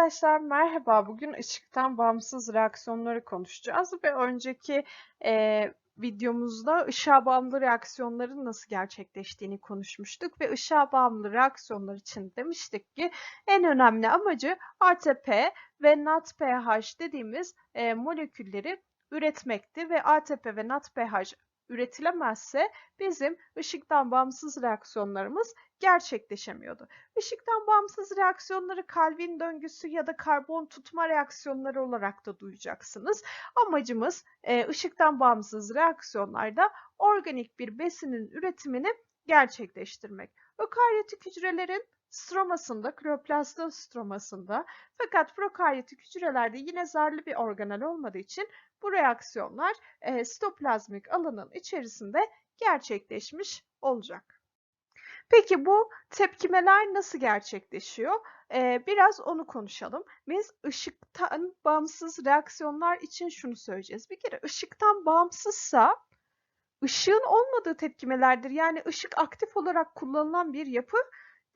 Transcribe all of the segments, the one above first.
Arkadaşlar merhaba. Bugün ışıktan bağımsız reaksiyonları konuşacağız ve önceki e, videomuzda ışığa bağımlı reaksiyonların nasıl gerçekleştiğini konuşmuştuk ve ışığa bağımlı reaksiyonlar için demiştik ki en önemli amacı ATP ve NADPH dediğimiz e, molekülleri üretmekti ve ATP ve NADPH üretilemezse bizim ışıktan bağımsız reaksiyonlarımız gerçekleşemiyordu. Işıktan bağımsız reaksiyonları Calvin döngüsü ya da karbon tutma reaksiyonları olarak da duyacaksınız. Amacımız e, ışıktan bağımsız reaksiyonlarda organik bir besinin üretimini gerçekleştirmek. Ökaryotik hücrelerin stromasında, kloroplastos stromasında fakat prokaryotik hücrelerde yine zarlı bir organel olmadığı için bu reaksiyonlar e, sitoplazmik alanın içerisinde gerçekleşmiş olacak. Peki bu tepkimeler nasıl gerçekleşiyor? Ee, biraz onu konuşalım. Biz ışıktan bağımsız reaksiyonlar için şunu söyleyeceğiz. Bir kere ışıktan bağımsızsa ışığın olmadığı tepkimelerdir. Yani ışık aktif olarak kullanılan bir yapı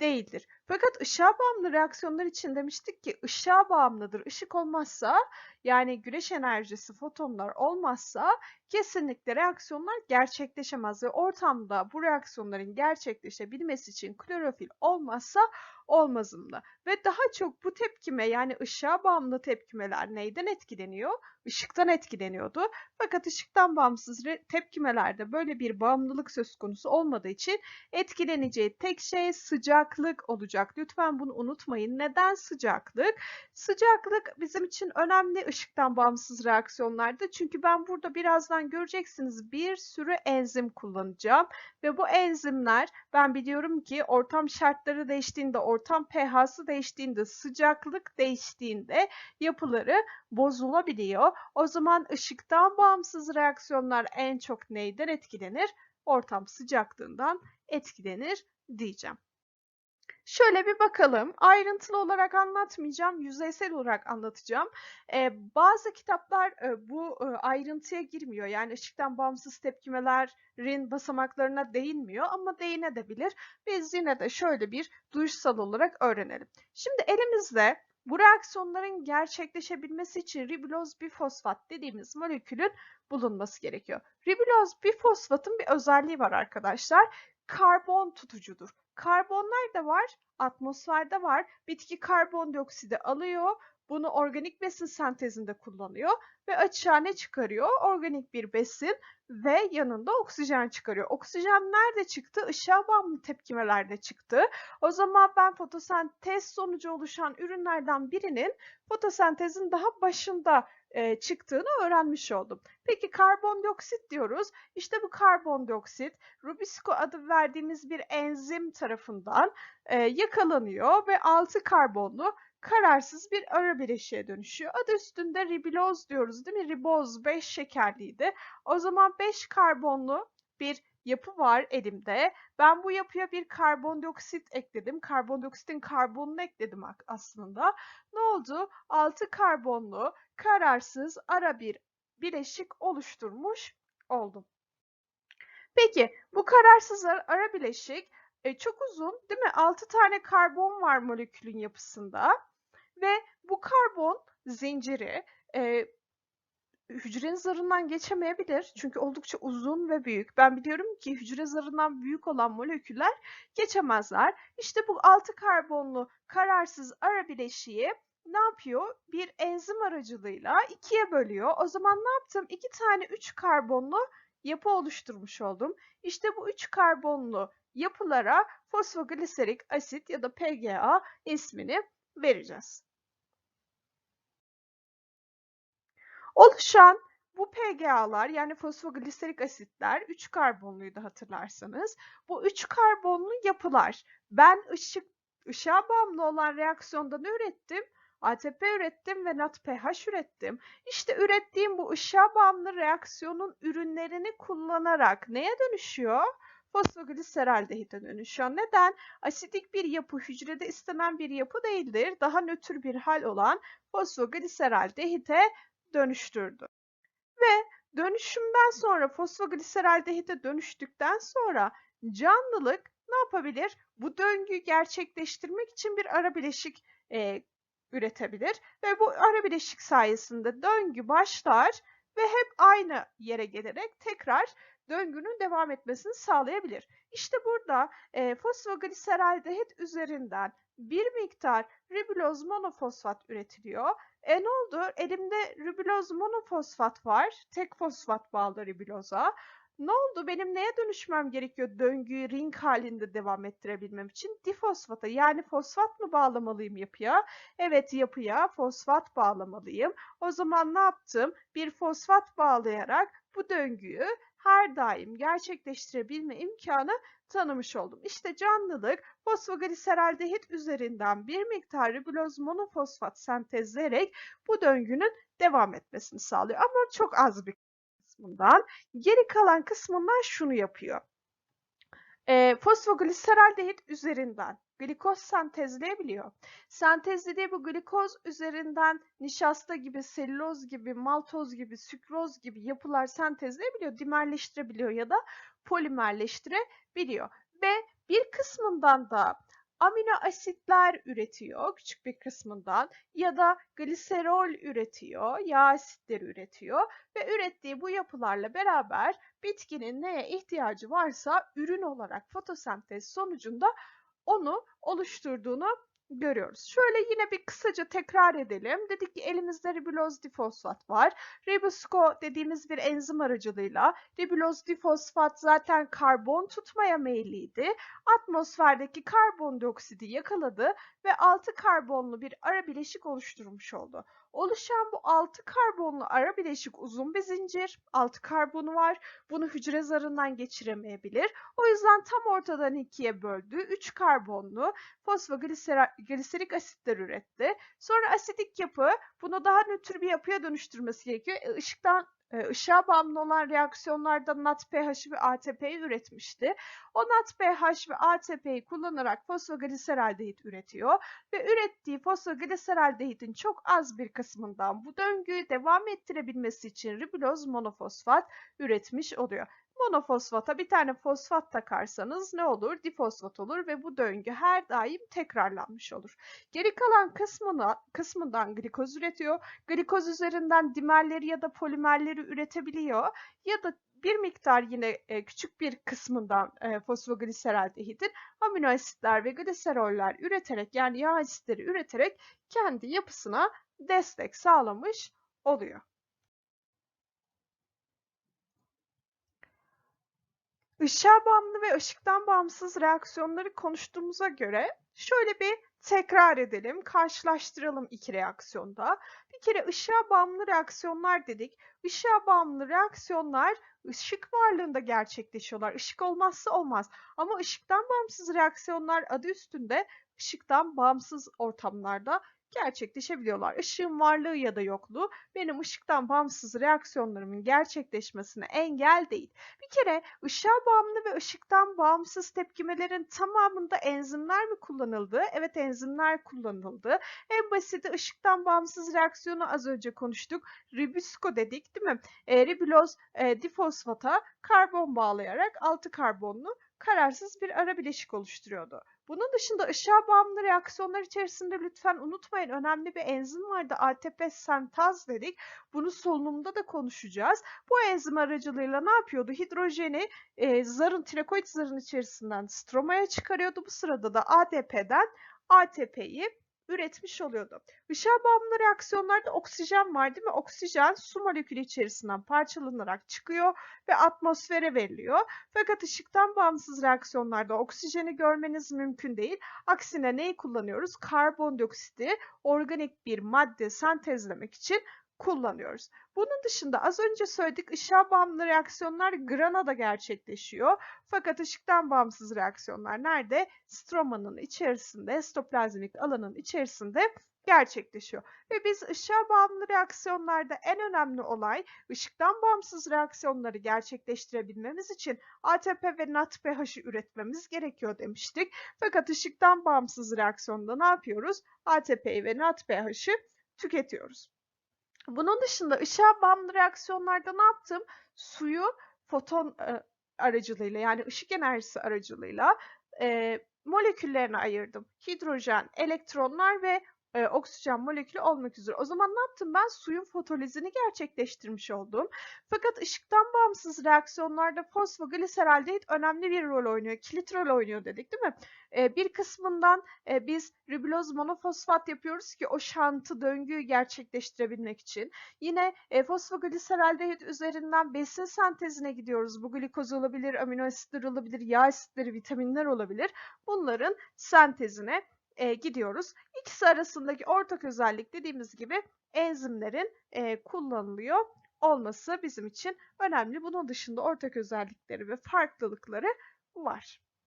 değildir. Fakat ışığa bağımlı reaksiyonlar için demiştik ki ışığa bağımlıdır. Işık olmazsa yani güneş enerjisi fotonlar olmazsa kesinlikle reaksiyonlar gerçekleşemez ve ortamda bu reaksiyonların gerçekleşebilmesi için klorofil olmazsa olmazımda. Ve daha çok bu tepkime yani ışığa bağımlı tepkimeler neyden etkileniyor? Işıktan etkileniyordu. Fakat ışıktan bağımsız tepkimelerde böyle bir bağımlılık söz konusu olmadığı için etkileneceği tek şey sıcaklık olacak. Lütfen bunu unutmayın. Neden sıcaklık? Sıcaklık bizim için önemli ışıktan bağımsız reaksiyonlarda. Çünkü ben burada birazdan göreceksiniz bir sürü enzim kullanacağım. Ve bu enzimler ben biliyorum ki ortam şartları değiştiğinde, ortam pH'sı değiştiğinde, sıcaklık değiştiğinde yapıları bozulabiliyor. O zaman ışıktan bağımsız reaksiyonlar en çok neyden etkilenir? Ortam sıcaklığından etkilenir diyeceğim. Şöyle bir bakalım. Ayrıntılı olarak anlatmayacağım, yüzeysel olarak anlatacağım. Ee, bazı kitaplar e, bu e, ayrıntıya girmiyor. Yani ışıktan bağımsız tepkimelerin basamaklarına değinmiyor ama değinebilir. Biz yine de şöyle bir duyuşsal olarak öğrenelim. Şimdi elimizde bu reaksiyonların gerçekleşebilmesi için ribuloz bifosfat dediğimiz molekülün bulunması gerekiyor. Ribuloz bifosfatın bir özelliği var arkadaşlar. Karbon tutucudur. Karbonlar da var, atmosferde var. Bitki karbondioksidi alıyor, bunu organik besin sentezinde kullanıyor ve açığa ne çıkarıyor? Organik bir besin ve yanında oksijen çıkarıyor. Oksijen nerede çıktı? Işığa bağımlı tepkimelerde çıktı. O zaman ben fotosentez sonucu oluşan ürünlerden birinin fotosentezin daha başında çıktığını öğrenmiş oldum. Peki karbondioksit diyoruz. İşte bu karbondioksit Rubisco adı verdiğimiz bir enzim tarafından e, yakalanıyor ve 6 karbonlu kararsız bir ara bileşiğe dönüşüyor. Adı üstünde ribiloz diyoruz değil mi? Riboz 5 şekerliydi. O zaman 5 karbonlu bir yapı var elimde. Ben bu yapıya bir karbondioksit ekledim. Karbondioksitin karbonunu ekledim aslında. Ne oldu? 6 karbonlu kararsız ara bir bileşik oluşturmuş oldum. Peki bu kararsız ara bileşik e, çok uzun değil mi? 6 tane karbon var molekülün yapısında ve bu karbon zinciri e, hücrenin zarından geçemeyebilir. Çünkü oldukça uzun ve büyük. Ben biliyorum ki hücre zarından büyük olan moleküller geçemezler. İşte bu 6 karbonlu kararsız ara bileşiği ne yapıyor? Bir enzim aracılığıyla ikiye bölüyor. O zaman ne yaptım? İki tane 3 karbonlu yapı oluşturmuş oldum. İşte bu 3 karbonlu yapılara fosfogliserik asit ya da PGA ismini vereceğiz. Oluşan bu PGA'lar yani fosfogliserik asitler 3 karbonluydu hatırlarsanız. Bu 3 karbonlu yapılar ben ışık ışığa bağımlı olan reaksiyonda ne ürettim? ATP ürettim ve NADPH ürettim. İşte ürettiğim bu ışığa bağımlı reaksiyonun ürünlerini kullanarak neye dönüşüyor? fosfogliseraldehite dönüşüyor. Neden? Asidik bir yapı hücrede istenen bir yapı değildir. Daha nötr bir hal olan fosfogliseraldehite dönüştürdü. Ve dönüşümden sonra fosfogliseraldehite dönüştükten sonra canlılık ne yapabilir? Bu döngüyü gerçekleştirmek için bir ara bileşik e, üretebilir ve bu ara bileşik sayesinde döngü başlar ve hep aynı yere gelerek tekrar döngünün devam etmesini sağlayabilir. İşte burada e, fosfogliseraldehit üzerinden bir miktar ribuloz monofosfat üretiliyor. E ne oldu? Elimde ribuloz monofosfat var. Tek fosfat bağlı ribuloza. Ne oldu? Benim neye dönüşmem gerekiyor döngüyü ring halinde devam ettirebilmem için? Difosfata yani fosfat mı bağlamalıyım yapıya? Evet yapıya fosfat bağlamalıyım. O zaman ne yaptım? Bir fosfat bağlayarak bu döngüyü her daim gerçekleştirebilme imkanı tanımış oldum. İşte canlılık fosfogliseraldehit üzerinden bir miktar ribuloz monofosfat sentezleyerek bu döngünün devam etmesini sağlıyor. Ama çok az bir kısmından. Geri kalan kısmından şunu yapıyor. E, fosfogliseraldehit üzerinden glikoz sentezleyebiliyor. Sentezlediği bu glikoz üzerinden nişasta gibi, selüloz gibi, maltoz gibi, sükroz gibi yapılar sentezleyebiliyor, dimerleştirebiliyor ya da polimerleştirebiliyor. Ve bir kısmından da amino asitler üretiyor küçük bir kısmından ya da gliserol üretiyor, yağ asitleri üretiyor ve ürettiği bu yapılarla beraber bitkinin neye ihtiyacı varsa ürün olarak fotosentez sonucunda onu oluşturduğunu görüyoruz. Şöyle yine bir kısaca tekrar edelim. Dedik ki elimizde ribuloz difosfat var. Ribusco dediğimiz bir enzim aracılığıyla ribuloz difosfat zaten karbon tutmaya meyilliydi. Atmosferdeki karbondioksidi yakaladı ve 6 karbonlu bir ara bileşik oluşturmuş oldu. Oluşan bu 6 karbonlu ara bileşik uzun bir zincir. 6 karbonu var. Bunu hücre zarından geçiremeyebilir. O yüzden tam ortadan ikiye böldü. 3 karbonlu fosfogliserik asitler üretti. Sonra asidik yapı bunu daha nötr bir yapıya dönüştürmesi gerekiyor. E, ışıktan ışığa bağımlı olan reaksiyonlarda NADPH ve ATP'yi üretmişti. O NADPH ve ATP'yi kullanarak fosfogliseraldehit üretiyor ve ürettiği fosfogliseraldehitin çok az bir kısmından bu döngüyü devam ettirebilmesi için ribuloz monofosfat üretmiş oluyor. Monofosfata bir tane fosfat takarsanız ne olur? Difosfat olur ve bu döngü her daim tekrarlanmış olur. Geri kalan kısmına, kısmından glikoz üretiyor. Glikoz üzerinden dimerleri ya da polimerleri üretebiliyor. Ya da bir miktar yine e, küçük bir kısmından e, fosfogliseraldehidin amino asitler ve gliseroller üreterek yani yağ asitleri üreterek kendi yapısına destek sağlamış oluyor. Işığa bağımlı ve ışıktan bağımsız reaksiyonları konuştuğumuza göre şöyle bir tekrar edelim, karşılaştıralım iki reaksiyonda. Bir kere ışığa bağımlı reaksiyonlar dedik. Işığa bağımlı reaksiyonlar ışık varlığında gerçekleşiyorlar. Işık olmazsa olmaz. Ama ışıktan bağımsız reaksiyonlar adı üstünde ışıktan bağımsız ortamlarda gerçekleşebiliyorlar. Işığın varlığı ya da yokluğu benim ışıktan bağımsız reaksiyonlarımın gerçekleşmesine engel değil. Bir kere ışığa bağımlı ve ışıktan bağımsız tepkimelerin tamamında enzimler mi kullanıldı? Evet enzimler kullanıldı. En basiti ışıktan bağımsız reaksiyonu az önce konuştuk. Ribusco dedik değil mi? E, ribuloz e, difosfata karbon bağlayarak 6 karbonlu kararsız bir ara bileşik oluşturuyordu. Bunun dışında ışığa bağımlı reaksiyonlar içerisinde lütfen unutmayın önemli bir enzim vardı ATP sentaz dedik. Bunu solunumda da konuşacağız. Bu enzim aracılığıyla ne yapıyordu? Hidrojeni e, zarın tirokoid zarın içerisinden stromaya çıkarıyordu. Bu sırada da ADP'den ATP'yi üretmiş oluyordu. Işığa bağımlı reaksiyonlarda oksijen var değil mi? Oksijen su molekülü içerisinden parçalanarak çıkıyor ve atmosfere veriliyor. Fakat ışıktan bağımsız reaksiyonlarda oksijeni görmeniz mümkün değil. Aksine neyi kullanıyoruz? Karbondioksiti organik bir madde sentezlemek için kullanıyoruz. Bunun dışında az önce söyledik ışığa bağımlı reaksiyonlar granada gerçekleşiyor. Fakat ışıktan bağımsız reaksiyonlar nerede? Stromanın içerisinde, stoplazmik alanın içerisinde gerçekleşiyor. Ve biz ışığa bağımlı reaksiyonlarda en önemli olay ışıktan bağımsız reaksiyonları gerçekleştirebilmemiz için ATP ve NADPH'ı üretmemiz gerekiyor demiştik. Fakat ışıktan bağımsız reaksiyonda ne yapıyoruz? ATP'yi ve NADPH'ı tüketiyoruz. Bunun dışında ışığa bağımlı reaksiyonlarda ne yaptım? Suyu foton e, aracılığıyla yani ışık enerjisi aracılığıyla e, moleküllerine ayırdım. Hidrojen, elektronlar ve e, oksijen molekülü olmak üzere. O zaman ne yaptım ben? Suyun fotolizini gerçekleştirmiş oldum. Fakat ışıktan bağımsız reaksiyonlarda fosfogliseraldehit önemli bir rol oynuyor. Kilit rol oynuyor dedik değil mi? E, bir kısmından e, biz riboz monofosfat yapıyoruz ki o şantı döngüyü gerçekleştirebilmek için. Yine e, fosfogliseraldehit üzerinden besin sentezine gidiyoruz. Bu glikoz olabilir, amino asitler olabilir, yağ asitleri, vitaminler olabilir. Bunların sentezine e, gidiyoruz. İkisi arasındaki ortak özellik dediğimiz gibi enzimlerin e, kullanılıyor olması bizim için önemli. Bunun dışında ortak özellikleri ve farklılıkları var.